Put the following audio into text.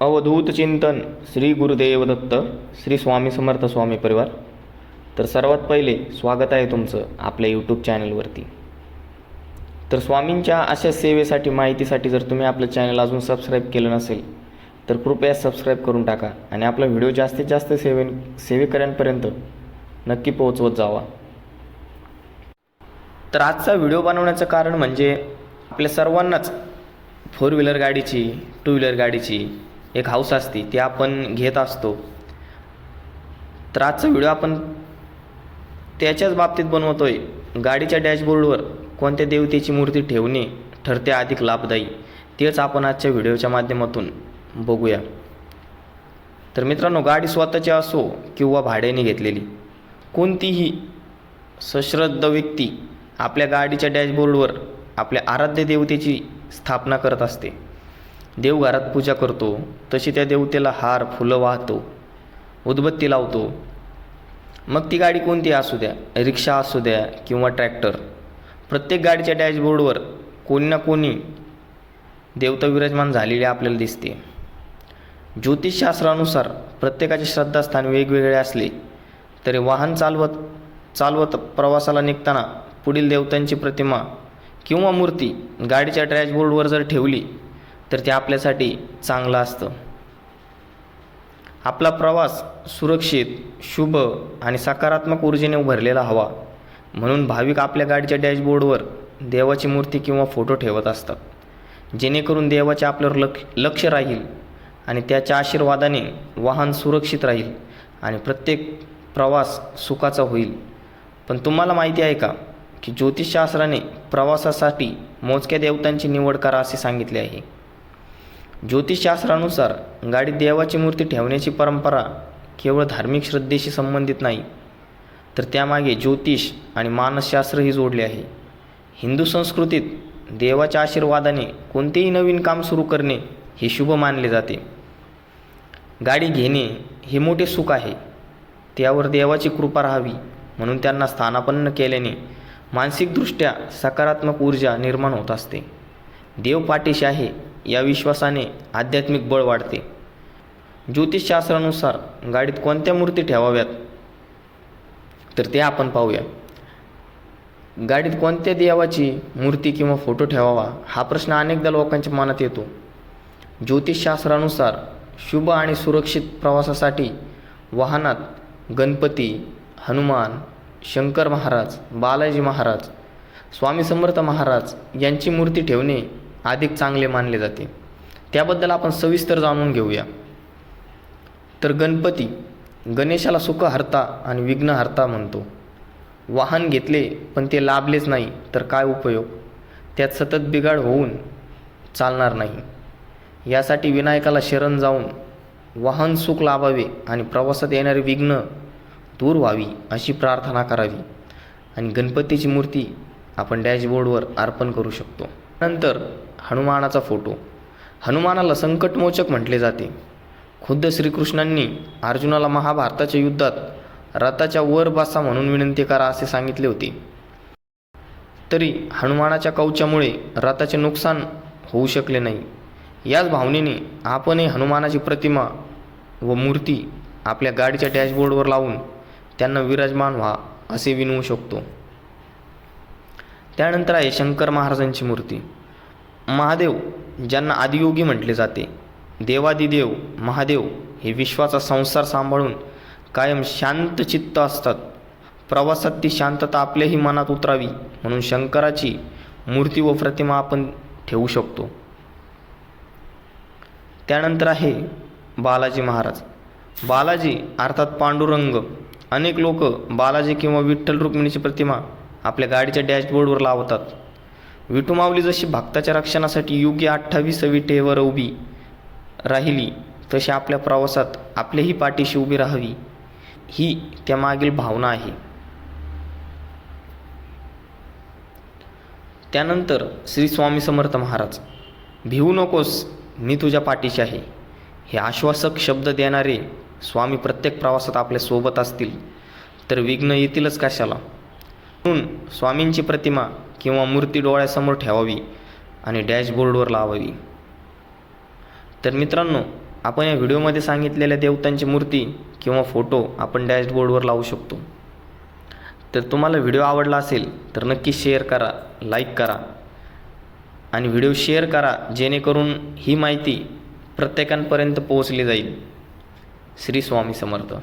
अवधूत चिंतन श्री गुरुदेव दत्त श्री स्वामी समर्थ स्वामी परिवार. तर सर्वात पहिले स्वागत आहे तुमचं आपल्या यूट्यूब चॅनलवरती तर स्वामींच्या अशा सेवेसाठी माहितीसाठी जर तुम्ही आपलं चॅनल अजून सबस्क्राईब केलं नसेल तर कृपया सबस्क्राईब करून टाका आणि आपला व्हिडिओ जास्तीत जास्त सेवे सेवेकऱ्यांपर्यंत नक्की पोहोचवत जावा. तर आजचा व्हिडिओ बनवण्याचं कारण म्हणजे आपल्या सर्वांनाच फोर व्हीलर गाडीची टू व्हीलर गाडीची एक हाऊस असते ती आपण घेत असतो. तर आजचा व्हिडिओ आपण त्याच्याच बाबतीत बनवतो आहे गाडीच्या डॅशबोर्डवर कोणत्या देवतेची मूर्ती ठेवणे ठरते अधिक लाभदायी. तेच आपण आजच्या व्हिडिओच्या माध्यमातून बघूया. तर मित्रांनो गाडी स्वतःची असो किंवा भाड्याने घेतलेली कोणतीही सश्रद्ध व्यक्ती आपल्या गाडीच्या डॅशबोर्डवर आपल्या आराध्य देवतेची स्थापना करत असते. देवघरात पूजा करतो तशी त्या देवतेला हार फुलं वाहतो उदबत्ती लावतो. मग ती गाडी कोणती असू द्या रिक्षा असू द्या किंवा ट्रॅक्टर. प्रत्येक गाडीच्या डॅशबोर्डवर कोणी ना कोणी देवता विराजमान झालेली आपल्याला दिसते. ज्योतिषशास्त्रानुसार प्रत्येकाचे श्रद्धास्थान वेगवेगळे असले तरी वाहन चालवत चालवत प्रवासाला निघताना पुढील देवतांची प्रतिमा किंवा मूर्ती गाडीच्या डॅशबोर्डवर जर ठेवली तर ते आपल्यासाठी चांगलं असतं. आपला प्रवास सुरक्षित शुभ आणि सकारात्मक ऊर्जेने भरलेला हवा. म्हणून भाविक आपल्या गाडीच्या डॅशबोर्डवर देवाची मूर्ती किंवा फोटो ठेवत असतात. जेणेकरून देवाचे आपल्यावर लक्ष लक्ष राहील आणि त्याच्या आशीर्वादाने वाहन सुरक्षित राहील आणि प्रत्येक प्रवास सुखाचा होईल. पण तुम्हाला माहिती आहे का की ज्योतिषशास्त्राने प्रवासासाठी मोजक्या देवतांची निवड करा असे सांगितले आहे. ज्योतिषशास्त्रानुसार गाडीत देवाची मूर्ती ठेवण्याची परंपरा केवळ धार्मिक श्रद्धेशी संबंधित नाही तर त्यामागे ज्योतिष आणि मानसशास्त्रही जोडले आहे. हिंदू संस्कृतीत देवाच्या आशीर्वादाने कोणतेही नवीन काम सुरू करणे हे शुभ मानले जाते. गाडी घेणे हे मोठे सुख आहे. त्यावर देवाची कृपा राहावी म्हणून त्यांना स्थानापन्न केल्याने मानसिकदृष्ट्या सकारात्मक ऊर्जा निर्माण होत असते. देव पाठीशी आहे या विश्वासाने आध्यात्मिक बळ वाढते. ज्योतिषशास्त्रानुसार गाडीत कोणत्या मूर्ती ठेवाव्यात? तर ते आपण पाहूया. गाडीत कोणत्या देवाची मूर्ती किंवा फोटो ठेवावा? हा प्रश्न अनेकदा लोकांच्या मनात येतो. ज्योतिषशास्त्रानुसार शुभ आणि सुरक्षित प्रवासासाठी वाहनात गणपती हनुमान शंकर महाराज बालाजी महाराज स्वामी समर्थ महाराज यांची मूर्ती ठेवणे अधिक चांगले मानले जाते. त्याबद्दल आपण सविस्तर जाणून घेऊया. तर गणपती गणेशाला सुखहर्ता आणि विघ्नहर्ता म्हणतो. वाहन घेतले पण ते लाभलेच नाही तर काय उपयोग? त्यात सतत बिघाड होऊन चालणार नाही. यासाठी विनायकाला शरण जाऊन वाहन सुख लाभावे आणि प्रवासात येणारे विघ्न दूर व्हावी अशी प्रार्थना करावी. आणि गणपतीची मूर्ती आपण डॅशबोर्डवर अर्पण करू शकतो. नंतर हनुमानाचा फोटो. हनुमानाला संकटमोचक म्हटले जाते. खुद्द श्रीकृष्णांनी अर्जुनाला महाभारताच्या युद्धात रथाच्या वर बसा म्हणून विनंती करा असे सांगितले होते. तरी हनुमानाच्या कवचामुळे रथाचे नुकसान होऊ शकले नाही. याच भावनेने आपणही हनुमानाची प्रतिमा व मूर्ती आपल्या गाडीच्या डॅशबोर्डवर लावून त्यांना विराजमान व्हा असे विनवू शकतो. त्यानंतर आहे शंकर महाराजांची मूर्ती. महादेव ज्यांना आदियोगी म्हटले जाते. देवादिदेव महादेव हे विश्वाचा संसार सांभाळून कायम शांत चित्त असतात. प्रवासात ती शांतता आपल्याही मनात उतरावी म्हणून शंकराची मूर्ती व प्रतिमा आपण ठेवू शकतो. त्यानंतर आहे बालाजी महाराज. बालाजी अर्थात पांडुरंग. अनेक लोक बालाजी किंवा विठ्ठल रुक्मिणीची प्रतिमा आपल्या गाडीच्या डॅशबोर्डवर लावतात. विठुमावली जशी भक्ताच्या रक्षणासाठी योग्य अठ्ठावीस विटेवर उभी राहिली तशी आपल्या प्रवासात आपल्याही पाठीशी उभी राहावी ही त्यामागील भावना आहे. त्यानंतर श्री स्वामी समर्थ महाराज भिवू नकोस मी तुझ्या पाठीशी आहे. हे आश्वासक शब्द देणारे स्वामी प्रत्येक प्रवासात आपल्यासोबत असतील तर विघ्न येतीलच कशाला. म्हणून स्वामींची प्रतिमा किंवा मूर्ती डोळ्यासमोर ठेवावी आणि डॅशबोर्डवर लावावी. तर मित्रांनो आपण या व्हिडिओमध्ये सांगितलेल्या देवतांची मूर्ती किंवा फोटो आपण डॅशबोर्डवर लावू शकतो. तर तुम्हाला व्हिडिओ आवडला असेल तर नक्की शेअर करा लाईक करा आणि व्हिडिओ शेअर करा जेणेकरून ही माहिती प्रत्येकांपर्यंत पोहोचली जाईल. श्री स्वामी समर्थ.